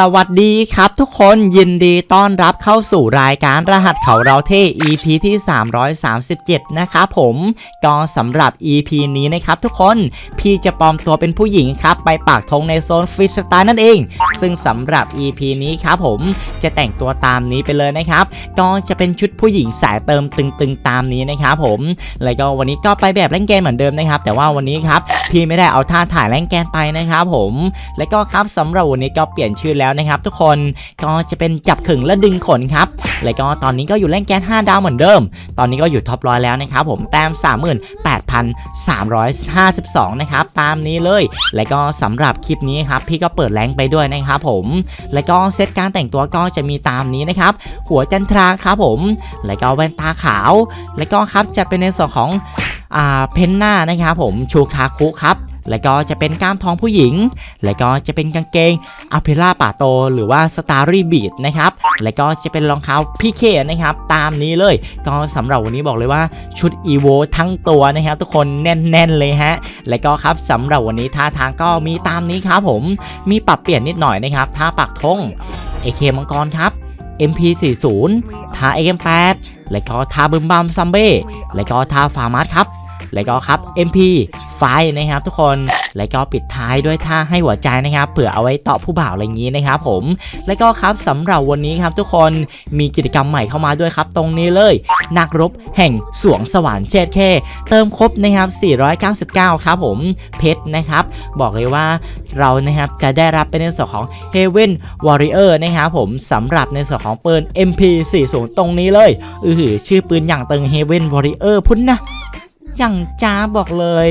สวัสดีครับทุกคนยินดีต้อนรับเข้าสู่รายการรหัสเขาเราเท่ EP ที่ 337 นะครับผมก็สำหรับ EP นี้นะครับทุกคนพี่จะปลอมตัวเป็นผู้หญิงครับไปปากธงในโซนฟรีสไตล์นั่นเอง ซึ่งสำหรับ EP นี้ครับผมจะแต่งตัวตามนี้ไปเลยนะครับก็จะเป็นชุดผู้หญิงสายเติมตึงๆตามนี้นะครับผมแล้วก็วันนี้ก็ไปแบบเล่นเกมเหมือนเดิมนะครับ แต่ว่าวันนี้ครับพี่ไม่ได้เอาท่าถ่ายเล่นเกมไปนะครับผม แล้วก็ครับสำหรับวันนี้ก็เปลี่ยนชื่อแล้วนะครับ ทุกคนก็จะเป็นจับขึงและดึงขนครับแล้วก็ตอนนี้ก็อยู่เล่นแกน5ดาวเหมือนเดิม ตอนนี้ก็อยู่ท็อปร้อยแล้วนะครับผมแต้ม 38,352 นะครับ ตามนี้เลย แล้วก็สำหรับคลิปนี้ครับพี่ก็เปิดแรงไปด้วยนะครับผมแล้วก็เซตการแต่งตัวก็จะมีตามนี้นะครับ หัวจันทราครับผม แล้วก็แว่นตาขาว แล้วก็ครับจะเป็นในส่วนของอ่าเพนหน้านะครับผมชูคาคุครับ แล้วก็จะเป็นกล้ามท้องผู้หญิง แล้วก็จะเป็นกางเกงอ p เพล่าป่าโต หรือว่าสตาร์รี่บีดนะครับ แล้วก็จะเป็นรองเท้าพีเคนะครับ ตามนี้เลย ก็สำหรับวันนี้บอกเลยว่าชุดอีโวทั้งตัวนะครับ ทุกคนแน่นๆเลยฮะ แล้วก็ครับสำหรับวันนี้ท่าทางก็มีตามนี้ครับผม มีปรับเปลี่ยนนิดหน่อยนะครับท่าปักธง AK มังกรครับ MP40 ท่า AM8 แล้วก็ท่าบึมบัมซัมเบ้แล้วก็ท่าฟาร์มัสครับ แล้วก็ครับ MP ไฟนะครับ ทุกคนแล้วก็ปิดท้ายด้วยท่าให้หัวใจนะครับเผื่อเอาไว้ตอบผู้บ่าวอะไรอย่างนี้นะครับผมแล้วก็ครับสำหรับวันนี้ครับทุกคนมีกิจกรรมใหม่เข้ามาด้วยครับ ตรงนี้เลย นักรบแห่งสวงสวรรค์เชดเคเติมครบนะครับ 499 ครับผมเพชรนะครับ บอกเลยว่าเรานะครับจะได้รับเป็นในส่วนของ Heaven Warrior นะครับผมสำหรับในส่วนของปืน MP40 ตรงนี้เลยอือหือชื่อปืนอย่างตึง Heaven Warrior พุ่นนะอย่างจ้าบอกเลย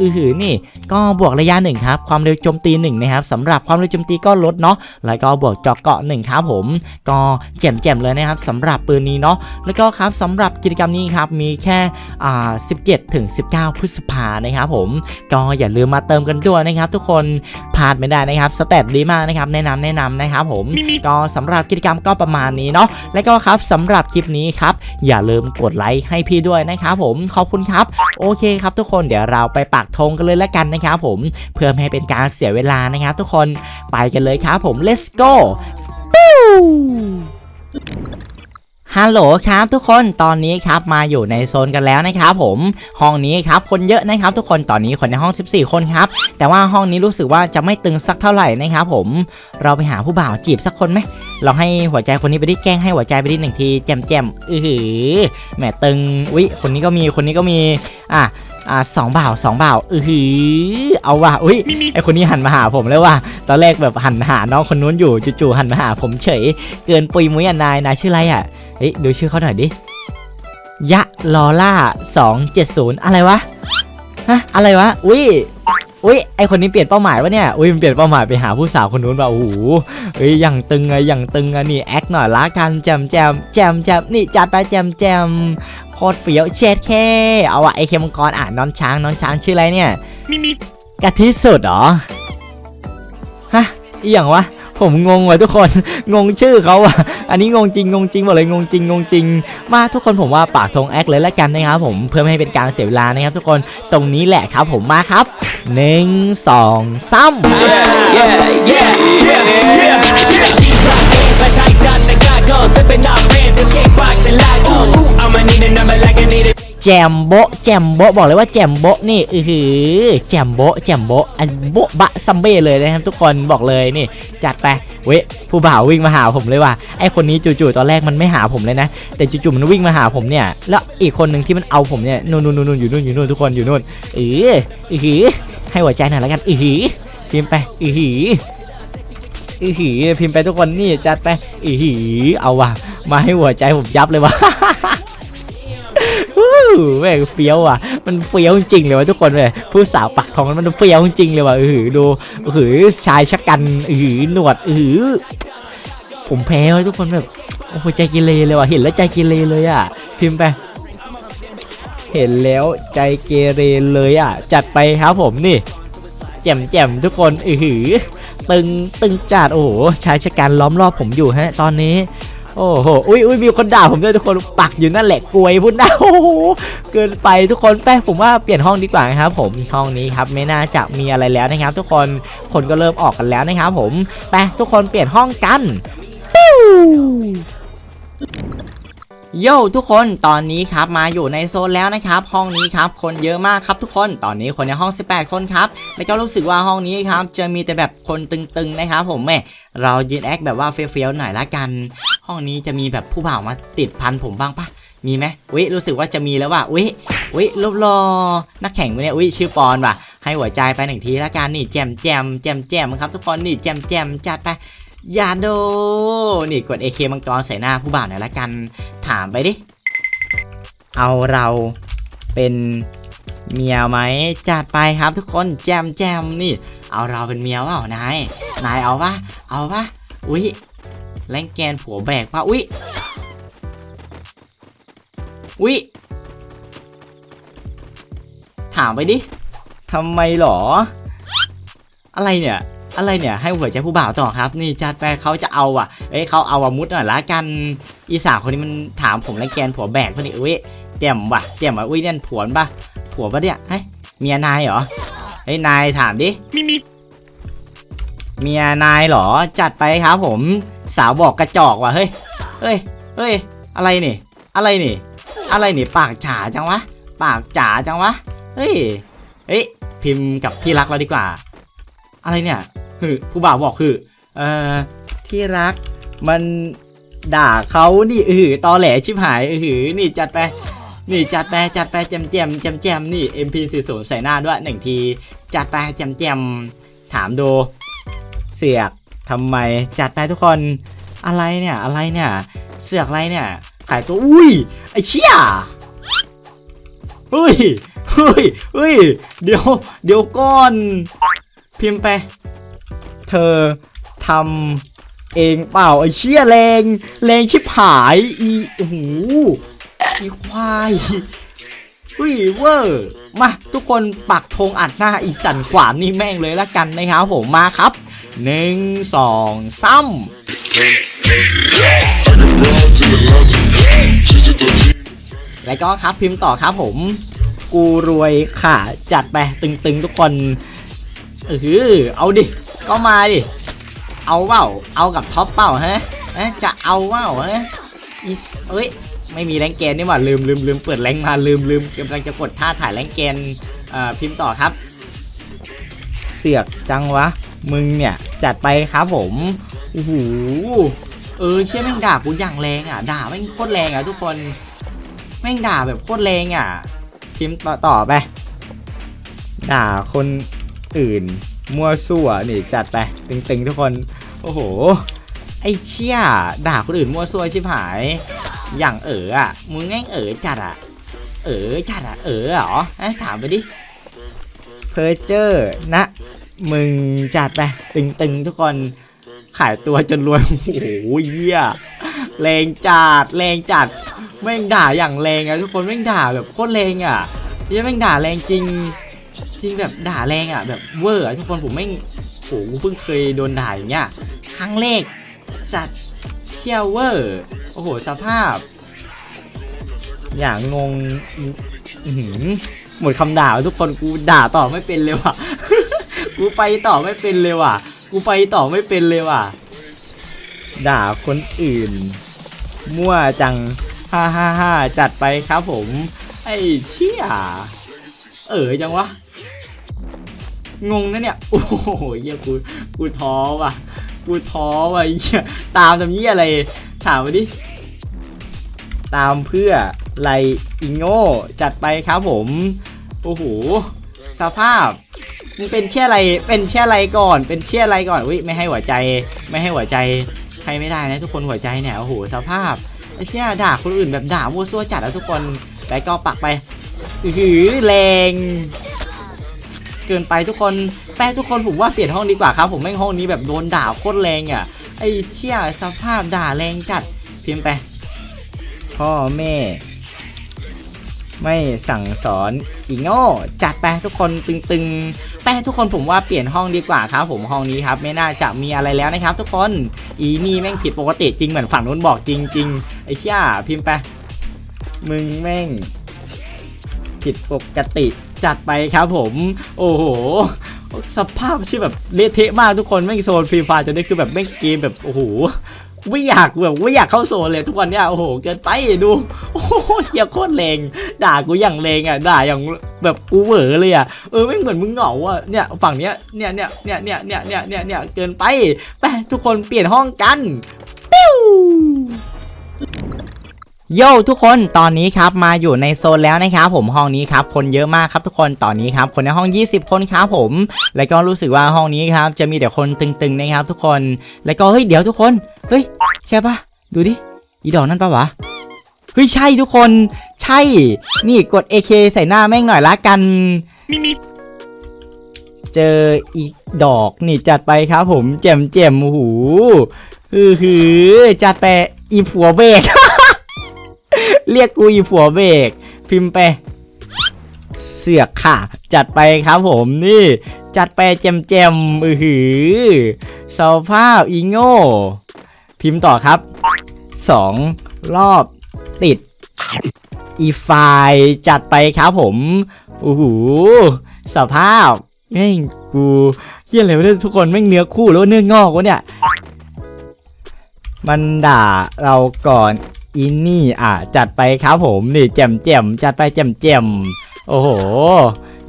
อือหือนี่ ก็บวกระยะหนึ่งครับความเร็วโจมตีหนึ่งนะครับสำหรับความเร็วโจมตีก็ลดเนาะแล้วก็บวกเจาะเกาะหนึ่งครับผมก็แจ่มๆเลยนะครับสำหรับปืนนี้เนาะแล้วก็ครับสำหรับกิจกรรมนี้ครับมีแค่อ่า17ถึง19 พฤษภานะครับผมก็อย่าลืมมาเติมกันด้วยนะครับทุกคนพลาดไม่ได้นะครับสเตตดีมากนะครับแนะนำแนะนำนะครับผมก็สำหรับกิจกรรมก็ประมาณนี้เนาะแล้วก็ครับสำหรับคลิปนี้ครับอย่าลืมกดไลค์ให้พี่ด้วยนะครับผมขอบคุณครับโอเคครับทุกคนเดี๋ยวเราไปปักธงกันเลยแล้วกันนะครับผมเพื่อไม่ให้เป็นการเสียเวลานะครับทุกคนไปกันเลยครับผม let's go ฮัลโหลครับทุกคนตอนนี้ครับมาอยู่ในโซนกันแล้วนะครับผมห้องนี้ครับคนเยอะนะครับทุกคนตอนนี้คนในห้อง 14 คนครับแต่ว่าห้องนี้รู้สึกว่าจะไม่ตึงสักเท่าไหร่นะครับผมเราไปหาผู้บ่าวจีบสักคนไหมเราให้หัวใจคนนี้ไปด้แกล้งให้หัวใจไปด้หนึ่งทีแจมแจมอือหือแหมตึงวิคนนี้ก็มีคนนี้ก็มีอะ อ่าสองบ่าวสองบ่าวอือหือเอาว่ะอุ้ยไอคนนี้หันมาหาผมแล้วว่ะตอนแรกแบบหันหาน้องคนนู้นอยู่จู่ๆหันมาหาผมเฉย เกินปุยมุ้ยอะนายนายชื่ออะไรอะเฮ้ยดูชื่อเขาหน่อยดิยะลอล่า270อะไรวะฮะอะไรวะอุ้ย อุ้ยไอคนนี้เปลี่ยนเป้าหมายวะเนี่ยอุ้ยมันเปลี่ยนเป้าหมายไปหาผู้สาวคนนู้นว่ะโอ้โหเฮ้ยอย่างตึงอะอย่างตึงอะนี่แอคหน่อยละกันแจมแจมแจมแจมนี่จัดไปแจมแจมโคตรเฟี้ยวเช็ดแค่เอาอะไอเคมังกรอะนอนช้างนอนช้างชื่ออะไรเนี่ยกะทิสุดเหรอฮะอีหยังวะ ผมงงว่ะทุกคนงงชื่อเขาอะอันนี้งงจริงงงจริงหมดเลยงงจริงงงจริง มาทุกคนผมว่าปากธงแอคเลยละกันนะครับผมเพื่อไม่ให้เป็นการเสียเวลานะครับ ทุกคนตรงนี้แหละครับผมมาครับหนึ่งสองสาม จมโบะแจมโบะบอกเลยว่าแจมโบะนี่อือหือแจมโบะแจมโบะอันโบะบะซัมเบ้เลยนะครับทุกคนบอกเลยนี่ จัดไปเว้ยผู้บ่าววิ่งมาหาผมเลยว่ะไอคนนี้จู่ๆตอนแรกมันไม่หาผมเลยนะ แต่จู่ๆมันวิ่งมาหาผมเนี่ย แล้วอีกคนหนึ่งที่มันเอาผมเนี่ยนู่นนู่นนู่นอยู่นู่นอยู่นู่นทุกคนอยู่นู่นเอออือหือให้หัวใจหน่อยแล้วกันอือหือพิมพ์ไปอือหืออือหือพิมพ์ไปทุกคนนี่จัดไปอือหือเอาว่ะมาให้หัวใจผมยับเลยว่ะ แม่งเฟี้ยวอะ มันเฟี้ยวจริงเลยว่ะทุกคนเลยผู้สาวปักของมันมันเฟี้ยวจริงเลยว่ะเออดูเออหือชายชะกันเออหนวดเออผมแพ้ทุกคนแบบโอ้โหใจกิเลเลยว่ะเห็นแล้วใจกิเลเลยอะ พิมพ์ไป เห็นแล้วใจเกเรเลยอะ จัดไปครับผมนี่แจ่มแจ่มทุกคนเออหือตึงตึงจัดโอ้โหชายชะกันล้อมรอบผมอยู่ฮะ ตอนนี้ โอ้โห อุ้ยอุ้ยมีคนด่าผมด้วยทุกคน ปักอยู่นั่นแหละกลวยพุ่นนะโอ้โห เกินไปทุกคนแป้ผมว่าเปลี่ยนห้องดีกว่านะครับผม ห้องนี้ครับไม่น่าจะมีอะไรแล้วนะครับ ทุกคน คนก็เริ่มออกกันแล้วนะครับผม ไปทุกคนเปลี่ยนห้องกันปิ้วโย่ทุกคนตอนนี้ครับมาอยู่ในโซนแล้วนะครับ ห้องนี้ครับคนเยอะมากครับทุกคนตอนนี้คนในห้อง 18 คนครับแล้วก็รู้สึกว่าห้องนี้ครับจะมีแต่แบบคนตึงๆนะครับผมแม่เรายืนแอคแบบว่าเฟี้ยวๆหน่อยละกัน ห้องนี้จะมีแบบผู้บ่าวมาติดพันผมบ้างปะมีไหมวิรู้สึกว่าจะมีแล้วว่ะวิวิรูปรอนักแข่งคนเนี้ยวิชื่อปอนว่ะ ให้หัวใจไปหนึ่งทีละกันนี่แจมแจมแจมแจมครับทุกคนนี่แจมแจมจัดไปอย่าโดนี่กด AK มังกรใส่หน้าผู้บ่าวหน่อยละกัน ถามไปดิ เอาเราเป็นเมียไหมจัดไปครับทุกคนแจมแจมนี่ เอาเราเป็นเมียเปล่านายนายเอาปะเอาปะอุ้ย แรงแกนผัวแบกปะอุ้ยอุ้ยถามไปดิทำไมหรอ อะไรเนี่ย อะไรเนี่ย ให้หัวใจผู้บ่าวต่อครับ นี่จัดไปเขาจะเอาอะ เอ้ยเขาเอาอามุดหน่อยละกัน อีสาวคนนี้มันถามผมแรงแกนผัวแบกพอดีอุ้ยเจ็มว่ะเจ็มว่ะอุ้ยนั่นผัวปะผัวปะเนี่ยเฮ้ยเมียนายเหรอเฮ้ยนายถามดิมีมีเมียนายเหรอ จัดไปครับผม สาวบอกกระจอกว่ะเฮ้ย เฮ้ย เฮ้ย อะไรนี่ อะไรนี่ อะไรนี่ ปากจ๋าจังวะ ปากจ๋าจังวะ เฮ้ย เฮ้ย พิมพ์กับที่รักเราดีกว่า อะไรเนี่ยคือผู้บ่าวบอกคือ เอ่อ ที่รัก มันด่าเขานี่เออตอแหลชิบหายเออนี่จัดไปนี่จัดไปจัดไปแจมแจมแจมแจมนี่ MP40 ใส่หน้าด้วยหนึ่งที จัดไปแจมแจมถามดู เสือก ทำไมจัดไปทุกคนอะไรเนี่ยอะไรเนี่ยเสือกอะไรเนี่ยขายตัวอุ้ยไอเชี่ยเฮ้ยเฮ้ยเฮ้ยเดี๋ยวเดี๋ยวก่อน พิมพ์ไป เธอทำเองเปล่าไอเชี่ยแรงแรงชิบหายอีโอ้โหอีควาย เฮ้ยเวอร์มาทุกคนปักธงอัดหน้าอีสันขวานนี่แม่งเลยละกันนะครับผมมาครับหนึ่งสองสามแล้วก็ครับพิมพ์ต่อครับผม กูรวยค่ะจัดไปตึงๆทุกคนเออเอาดิ ก็มาดิ เอาเปล่าเอากับท็อปเปล่าฮะเอ๊ะจะเอาเปล่าฮะ อีสเอ้ย ไม่มีแรงเกนนี่หว่าลืมลืมลืมเปิดแรงมาลืมลืมกำลังจะกดท่าถ่ายแรงเกนเอ่อพิมพ์ต่อครับ เสือกจังวะ มึงเนี่ย จัดไปครับผมโอ้โหเออเชี่ยแม่งด่ากูอย่างแรงอะ ด่าแม่งโคตรแรงอะทุกคนแม่งด่าแบบโคตรแรงอะพิมพ์ต่อไป ด่าคนอื่น มั่วซั่วนี่จัดไป ตึงๆทุกคน โอ้โห ไอ้เชี่ยด่าคนอื่นมั่วซั่วชิบหาย อย่างเอ๋ออะมึงแม่งเอ๋อจัดอะ เอ๋อจัดอะเอ๋อเหรอเอ้ถามไปดิเพอเจอร์นะ มึงจัดไปตึงๆทุกคนขายตัวจนรวยโอ้โหเยี่ยแรงจัดแรงจัดแม่งด่าอย่างแรงอะทุกคนแม่งด่าแบบโคตรแรงอะยี่ยแม่งด่าแรงจริงจริงแบบด่าแรงอะแบบเวอร์ทุกคนผมแม่งโหกูเพิ่งเคยโดนด่าอย่างเงี้ยครั้งแรก จัดเที่ยวเวอร์ โอ้โห สภาพ อย่างงงหมดคำด่าทุกคนกูด่าต่อไม่เป็นเลยว่ะ กูไปต่อไม่เป็นเลยว่ะ กูไปต่อไม่เป็นเลยว่ะ ด่าคนอื่น มั่วจังฮ่าฮ่าฮ่าจัดไปครับผม ไอ้เชี่ยเออจังวะ งงนะเนี่ย โอ้โหเหี้ยกู กูท้อว่ะ กูท้อว่ะไอ้เหี้ยตามทำยี่อะไร ถามมาดิ ตามเพื่อไรอิงโง่จัดไปครับผม โอ้โห สภาพมึงเป็นเชี่ยอะไร เป็นเชี่ยอะไรก่อน เป็นเชี่ยอะไรก่อนอุ้ยไม่ให้หัวใจ ไม่ให้หัวใจ ใครไม่ได้นะทุกคนหัวใจเนี่ย โอ้โห สภาพไอ้เชี่ยด่าคนอื่นแบบด่ามั่วซั่วจัดแล้วทุกคนแล้วก็ปักไปอือแรง เกินไปทุกคนแป้ทุกคนผมว่าเปลี่ยนห้องดีกว่าครับ ผมแม่งห้องนี้แบบโดนด่าโคตรแรงอะไอ้เชี่ยสภาพด่าแรงจัดพิมพ์ไปพ่อแม่ ไม่สั่งสอนอีโง่จัดไปทุกคนตึงๆไปไปทุกคนผมว่าเปลี่ยนห้องดีกว่าครับ ผมห้องนี้ครับ ไม่น่าจะมีอะไรแล้วนะครับ ทุกคนอีนี่แม่งผิดปกติจริงเหมือนฝั่งนู้นบอกจริง ๆ ไอ้เชี่ยพิมพ์ไปมึงแม่งผิดปกติ จัดไปครับผม โอ้โห สภาพชื่อแบบเละเทะมากทุกคนแม่งโซนฟรีไฟจะได้คือแบบแม่งเกมแบบ โอ้โหไม่อยากแบบไม่อยากเข้าโซนเลยทุกวันเนี้ยโอ้โหเกินไปดูโอ้โหเฮียโคตรแรงด่ากูอย่างแรงอะด่าอย่างแบบกูเหวอเลยอะเออไม่เหมือนมึงเหงาอะเนี่ยฝั่งเนี้ยเนี่ยเนี่ยเนี่ยเนี่ยเนี่ยเนี่ยเนี่ยเนี่ยเกินไปไปทุกคนเปลี่ยนห้องกันปิ้ว โย่ทุกคนตอนนี้ครับมาอยู่ในโซนแล้วนะครับผมห้องนี้ครับคนเยอะมากครับทุกคนตอนนี้ครับคนในห้อง 20 คนครับผม แล้วก็รู้สึกว่าห้องนี้ครับจะมีแต่คนตึงๆนะครับทุกคนแล้วก็เฮ้ยเดี๋ยวทุกคนเฮ้ยใช่ปะดูดิอีดอกนั่นปะวะเฮ้ยใช่ทุกคนใช่ นี่กด AK ใส่หน้าแม่งหน่อยละกันเจออีกดอกนี่จัดไปครับผมแจ่มแจ่มๆโอ้โหฮือฮือจัดไปอีผัวเบก เรียกกูอีผัวเบรกพิมพ์ไปเสือกค่ะ จัดไปครับผมนี่ จัดไปเจมเจมๆอือหือสภาพอีโง่พิมพ์ต่อครับสองรอบติดอีไฟจัดไปครับผมโอ้โหสภาพแม่งกูเฮียอะไรวะเนี่ยทุกคนแม่งเนื้อคู่แล้วเนื้องอกวะเนี่ย มันด่าเราก่อน อินนี่อะจัดไปครับผมนี่แจ่มแจ่มจัดไปแจ่มแจ่มโอ้โห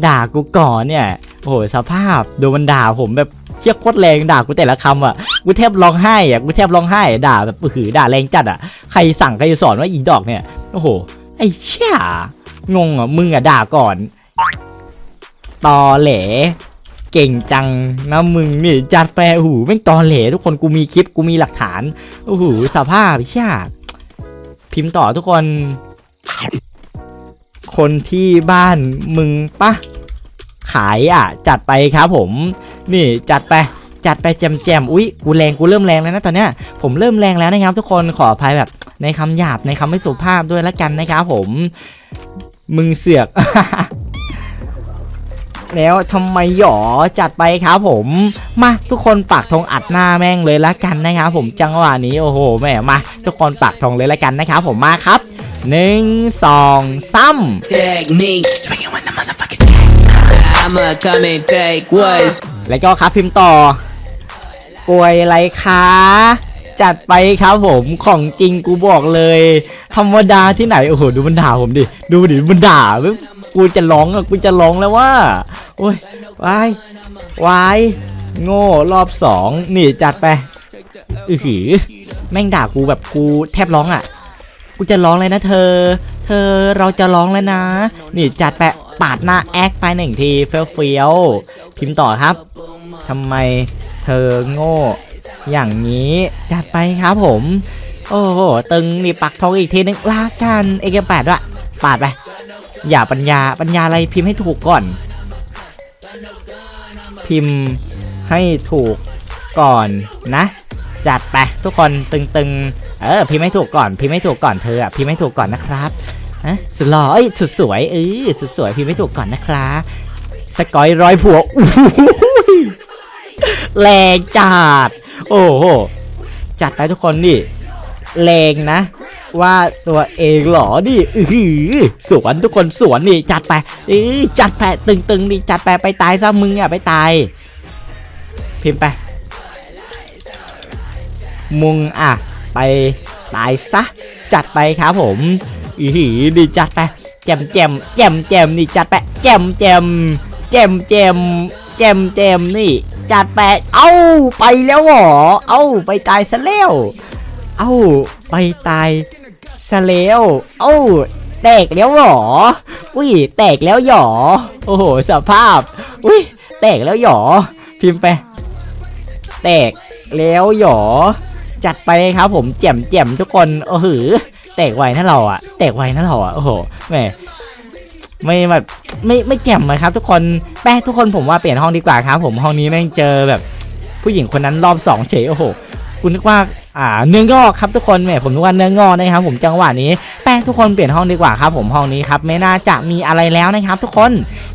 ด่ากูก่อนเนี่ยโอ้โหสภาพดูมันด่าผมแบบเชี่ยโคตรแรงด่ากูแต่ละคำอะกูแทบร้องไห้อะกูแทบร้องไห้ด่าแบบหือด่าแรงจัดอะใครสั่งใครสอนว่าอีดอกเนี่ยโอ้โหไอ้เชี่ยงงอะมึงอะด่าก่อนตอแหลเก่งจังนะมึงนี่จัดไปโอ้โหแม่งตอแหลทุกคนกูมีคลิปกูมีหลักฐานโอ้โหสภาพเชี่ย พิมพ์ต่อทุกคน คนที่บ้านมึงปะขายอะ จัดไปครับผม นี่จัดไปจัดไปแจมแจมอุ๊ยกูแรงกูเริ่มแรงแล้วนะตอนเนี้ยผมเริ่มแรงแล้วนะครับ ทุกคนขออภัยแบบในคำหยาบในคำไม่สุภาพด้วยละกันนะครับผม มึงเสือก แล้วทำไมหยอจัดไปครับผม มาทุกคนปักธงอัดหน้าแม่งเลยละกันนะครับผมจังหวะนี้โอ้โหแม่มา ทุกคนปักธงเลยละกันนะครับผมมาครับหนึ่งสองสาม Technique. Swinging with the motherfucking I'ma come and take what's แล้วก็ครับพิมพ์ต่อกลวยไรคะจัดไปครับผมของจริงกูบอกเลย ธรรมดาที่ไหน โอ้โห ดูมันด่าผมดิ ดูดิมันด่าเว้ยกูจะร้องอะกูจะร้องแล้วว่า โอ้ยวายวายโง่รอบสองนี่จัดไปอือหือแม่งด่ากูแบบกูแทบร้องอะ กูจะร้องเลยนะเธอ เธอเราจะร้องแล้วนะ นี่จัดไปปาดหน้าแอคไปหนึ่งทีเฟี้ยวเฟี้ยวพิมพ์ต่อครับทำไมเธอโง่ อย่างนี้จัดไปครับผม โอ้โหตึงนี่ปักทองอีกทีนึงลากันเอเกแปดด้วยปาดไปอย่าปัญญาปัญญาอะไรพิมพ์ให้ถูกก่อน พิมพ์ให้ถูกก่อนนะ จัดไปทุกคนตึงๆ เออพิมพ์ให้ถูกก่อนพิมพ์ให้ถูกก่อนเธออะพิมพ์ให้ถูกก่อนนะครับฮะสุดหล่อเอ้ยสุดสวยเออสุดสวยพิมพ์ให้ถูกก่อนนะครับสกอยร้อยผัวแรงจัด โอ้โหจัดไปทุกคนนี่แรงนะ ว่าตัวเองเหรอนี่อือสวนทุกคนสวนนี่จัดไปเออจัดไปตึงๆนี่จัดไปไปตายซะมึงอะไปตาย พิมพ์ไปมุงอะ ไปตายซะจัดไปครับผมอือนี่จัดไปแจมแจมแจมแจมนี่จัดไปแจมแจมแจมแจมแจมแจมนี่จัดไปเอ้าไปแล้วหรอ เอ้าไปตายซะแล้ว เอ้าไปตาย ซะแล้วเอ้าแตกแล้วหรอ อุ้ย แตกแล้วหรอโอ้โห สภาพ อุ้ย แตกแล้วหรอพิมพ์ไป แตกแล้วหรอจัดไปครับผมแจ่มแจ่มทุกคน โอ้โห แตกไวนะเราอะแตกไวนะเราอะโอ้โห แหม ไม่แบบไม่ไม่แจ่มเลยครับ ทุกคนแป้ทุกคนผมว่าเปลี่ยนห้องดีกว่าครับ ผมห้องนี้แม่งเจอแบบ ผู้หญิงคนนั้นรอบสองเฉย โอ้โห คุณนึกว่า อ่าเนื้องอกครับทุกคนแหมผมนึกว่าเนื้องอกนะครับผมจังหวะนี้แป้งทุกคนเปลี่ยนห้องดีกว่าครับผมห้องนี้ครับไม่น่าจะมีอะไรแล้วนะครับ ทุกคน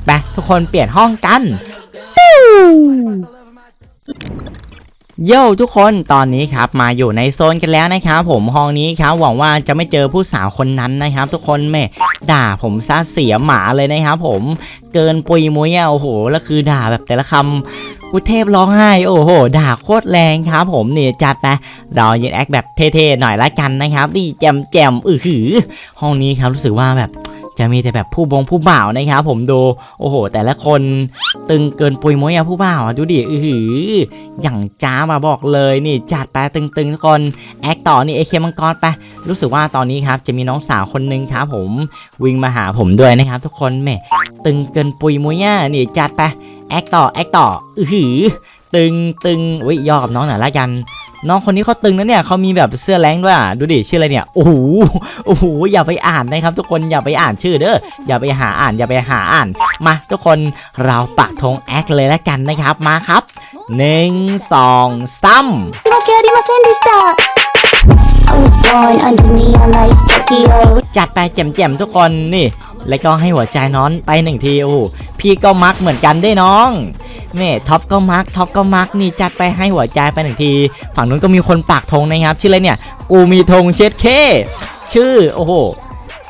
ไปทุกคนเปลี่ยนห้องกัน โย่ทุกคนตอนนี้ครับมาอยู่ในโซนกันแล้วนะครับผมห้องนี้ครับหวังว่าจะไม่เจอผู้สาวคนนั้นนะครับ ทุกคนแม่ด่าผมซะเสียหมาเลยนะครับผมเกินปุยมุ้ยอะโอ้โหแล้วคือด่าแบบแต่ละคำกุเทพร้องไห้โอ้โห ด่าโคตรแรงครับผมเนี่ยจัดนะเรายืนแอคแบบเท่ๆหน่อยละกันนะครับนี่แจมแจมอือหือห้องนี้ครับรู้สึกว่าแบบ จะมีแต่แบบผู้บงผู้บ่าวนะครับผมดูโอ้โห แต่ละคนตึงเกินปุยม้ยอะผู้บ่าวอะดูดิอือหืออย่างจ้ามาบอกเลยนี่จัดไปตึงๆทุกคนแอคต่อนี่เอเคมังกรไปรู้สึกว่าตอนนี้ครับจะมีน้องสาวคนหนึงครับผมวิ่งมาหาผมด้วยนะครับ ทุกคนแม่ตึงเกินปุยมุยอะนี่จัดไปแอคต่อแอคต่ออือหือตึงตึงอุ้ยยอกับน้องหน่อยละกัน น้องคนนี้เขาตึงนะเนี่ยเขามีแบบเสื้อแรงด้วยอะดูดิชื่ออะไรเนี่ยโอ้โหโอ้โหอย่าไปอ่านนะครับทุกคนอย่าไปอ่านชื่อเด้ออย่าไปหาอ่านอย่าไปหาอ่านมาทุกคนเราปักธงแอคเลยแล้วกันนะครับมาครับหนึ่งสองสามจัดไปแจ่มๆทุกคนนี่ แล้วก็ให้หัวใจน้อนไปหนึ่งทีโอ้พี่ก็มักเหมือนกันได้น้อง แม่ท็อปก็มักท็อปก็มักนี่จัดไปให้หัวใจไปหนึ่งที ฝั่งนู้นก็มีคนปากธงนะครับชื่ออะไรเนี่ย กูมีธงเช็ดเค ชื่อโอ้โห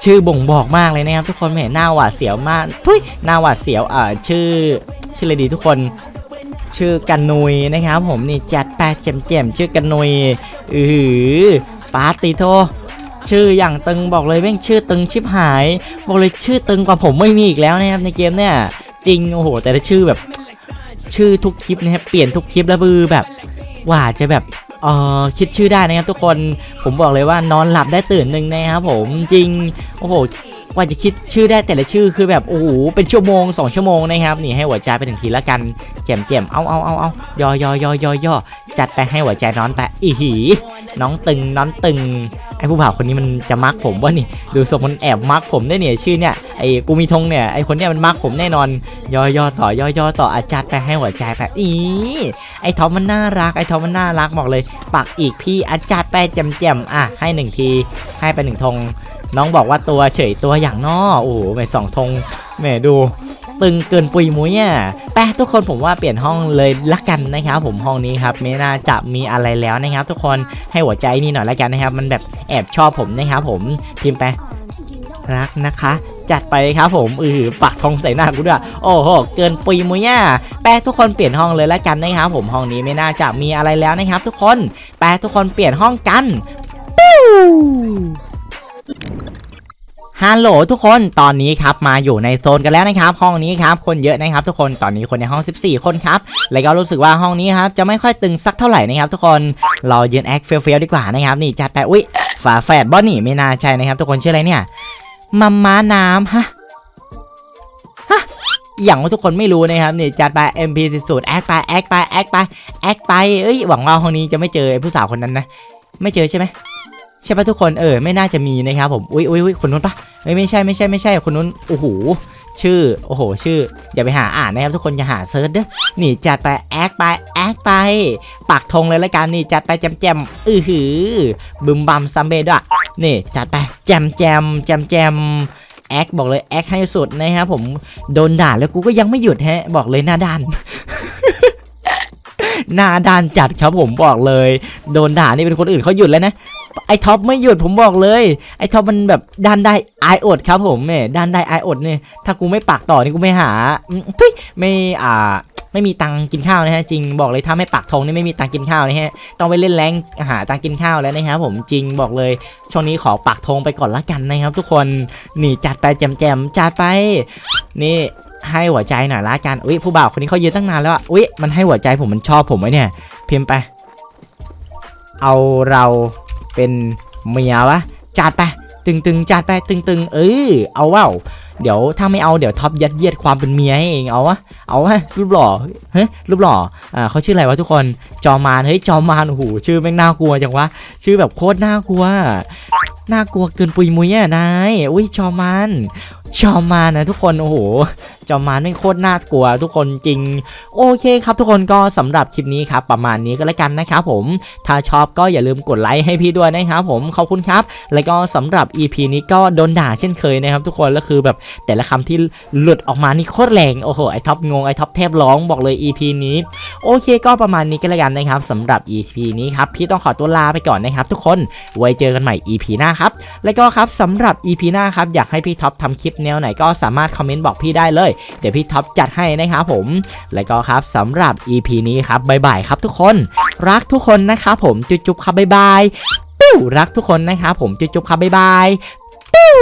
ชื่อบ่งบอกมากเลยนะครับ ทุกคนแหม่หน้าหวาดเสียวมากทุยหน้าหวาดเสียวอ่าชื่อชื่ออะไรดีทุกคนชื่อกันนุยนะครับ ผมนี่จัดไปแจ่มๆชื่อกันนุยอือหือปาติโทชื่ออย่างตึงบอกเลยแม่งชื่อตึงชิบหาย บอกเลยชื่อตึงกว่าผมไม่มีอีกแล้วนะครับในเกมเนี่ยจริงโอ้โห แต่ละชื่อแบบ ชื่อทุกคลิปนะครับเปลี่ยนทุกคลิปแล้วบือแบบว่าจะแบบเออคิดชื่อได้นะครับทุกคนผมบอกเลยว่านอนหลับได้ตื่นหนึ่งนะครับผมจริงโอ้โหกว่าจะคิดชื่อได้แต่ละชื่อคือแบบโอ้โหเป็นชั่วโมงสองชั่วโมงนะครับนี่ให้หัวใจไปถึงทีละกันแจ่มแจ่มเอาเอาเอาเอายอยอยอยอยอจัดไปให้หัวใจนอนไปอีหีน้องตึงน้องตึง อ้ผู้บ่าวคนนี้มันจะมักผมว่านี่ดูทรงมันแอบมักผมได้เนี่ยชื่อเนี่ยไอ้กูมีธงเนี่ยไอ้คนเนี้ยมันมักผมแน่นอน ย่อย่อต่อย่อย่อต่ออาจารย์ไปให้หัวใจไปอีไอ้ทอมมันน่ารักไอ้ทอมมันน่ารักบอกเลย ปักอีกพี่อาจารย์ไปแจมๆอะให้หนึ่งทีให้ไปหนึ่งธงน้องบอกว่าตัวเฉยตัวอย่างนอโอ้โหแม่สองธงแม่ดู ตึงเกินปุยมุ้ยอะแปะทุกคนผมว่าเปลี่ยนห้องเลยละกันนะครับ ผมห้องนี้ครับไม่น่าจะมีอะไรแล้วนะครับ ทุกคนให้หัวใจนี่หน่อยละกันนะครับ มันแบบแอบชอบผมนะครับผมพิมพ์ไปรักนะคะจัดไปครับผมอือปักธงใส่หน้ากูด้วยโอ้โหเกินปุยมุ้ยอะแปะทุกคนเปลี่ยนห้องเลยละกันนะครับผมห้องนี้ไม่น่าจะมีอะไรแล้วนะครับ ทุกคนแปะทุกคนเปลี่ยนห้องกันปิ้ว ฮัลโหลทุกคนตอนนี้ครับมาอยู่ในโซนกันแล้วนะครับ ห้องนี้ครับคนเยอะนะครับ ทุกคนตอนนี้คนในห้อง 14 คนครับแล้วก็รู้สึกว่าห้องนี้ครับจะไม่ค่อยตึงสักเท่าไหร่นะครับ ทุกคนเรายืนแอคเฟียวๆดีกว่านะครับนี่จัดไปอุ้ยฝาแฝดบอนี่ไม่น่าใช่นะครับ ทุกคนชื่ออะไรเนี่ยมัมมาน้ำฮะฮะอย่างว่าทุกคนไม่รู้นะครับนี่จัดไป MP สุดแอคไปแอคไปแอคไปแอคไปเอ้ยหวังว่าห้องนี้จะไม่เจอผู้สาวคนนั้นนะ ไม่เจอใช่ไหม ใช่ปะทุกคนเออไม่น่าจะมีนะครับผมอุ้ยอุ้ยอุ้ยคนนู้นปะเฮ้ไม่ใช่ไม่ใช่ไม่ใช่คนนู้นโอ้โหชื่อโอ้โห ชื่ออย่าไปหาอ่านนะครับทุกคนอย่าหาเซิร์ชเด้อนี่จัดไปแอคไปแอคไปปักธงเลยละกันนี่จัดไปแจมแจมอือหือบึมบัมซัมเบด้วยนี่จัดไปแจมแจมแจมแจมแอคบอกเลยแอคให้สุดนะครับผมโดนด่าแล้วกูก็ยังไม่หยุดแฮะบอกเลยหน้าด้าน หน้าด้านจัดครับผมบอกเลย โดนด่านี่เป็นคนอื่นเขาหยุดแล้วนะ ไอท็อปไม่หยุดผมบอกเลย ไอท็อปมันแบบด้านได้ไออดครับผมเนี่ยด้านได้ไออดเนี่ยถ้ากูไม่ปักต่อนี่กูไม่หาทุยไม่อ่าไม่มีตังกินข้าวนะฮะจริงบอกเลยถ้าไม่ปักธงนี่ไม่มีตังกินข้าวนะฮะต้องไปเล่นแรงหาตังกินข้าวแล้วนะครับผมจริงบอกเลยช่วงนี้ขอปักธงไปก่อนละกันนะครับ ทุกคนนี่จัดไปแจมๆจัดไปนี่ ให้หัวใจหน่อยละกันอุ้ยผู้บ่าวคนนี้เขายืนตั้งนานแล้วอะอุ้ยมันให้หัวใจผมมันชอบผมไหมเนี่ย พิมพ์ไป เอาเราเป็นเมียวะจัดไปตึงๆจัดไปตึงตึงๆเออเอาว่า เดี๋ยวถ้าไม่เอาเดี๋ยวท็อปยัดเยียดความเป็นเมียให้เองเอาวะเอาวะรูปหล่อเฮ้ยรูปหล่ออ่าเขาชื่ออะไรวะทุกคนจอมานเฮ้ยจอมานโอ้โหชื่อแม่งน่ากลัวจังวะชื่อแบบโคตรน่ากลัวน่ากลัวเกินปุยมุยอะนายอุ้ยจอมานจอมานนะทุกคนโอ้โหจอมานไม่งโคตรน่ากลัว ทุกคนจริง โอเคครับทุกคนก็สำหรับคลิปนี้ครับประมาณนี้ก็แล้วกันนะครับผมถ้าชอบก็อย่าลืมกดไลค์ให้พี่ด้วยนะครับผมขอบคุณครับ แล้วก็สำหรับ EP นี้ก็โดนด่าเช่นเคยนะครับ ทุกคนแล้วคือแบบแต่ละคำที่หลุดออกมานี่โคตรแรงโอ้โหไอท็อปงงไอท็อปแทบร้องบอกเลย EP นี้ โอเคก็ประมาณนี้ก็แล้วกันนะครับสำหรับ EP นี้ครับพี่ต้องขอตัวลาไปก่อนนะครับ ทุกคนไว้เจอกันใหม่ EP หน้าครับแล้วก็ครับสำหรับ EP หน้าครับอยากให้พี่ท็อปทำคลิปแนวไหนก็สามารถคอมเมนต์บอกพี่ได้เลยเดี๋ยวพี่ท็อปจัดให้นะครับผม แล้วก็ครับสำหรับ EP นี้ครับบ๊ายบายครับทุกคน รักทุกคนนะครับผมจุ๊บๆครับบ๊ายบายปิ้วรักทุกคนนะครับผมจุ๊บๆครับบ๊ายบายปิ้ว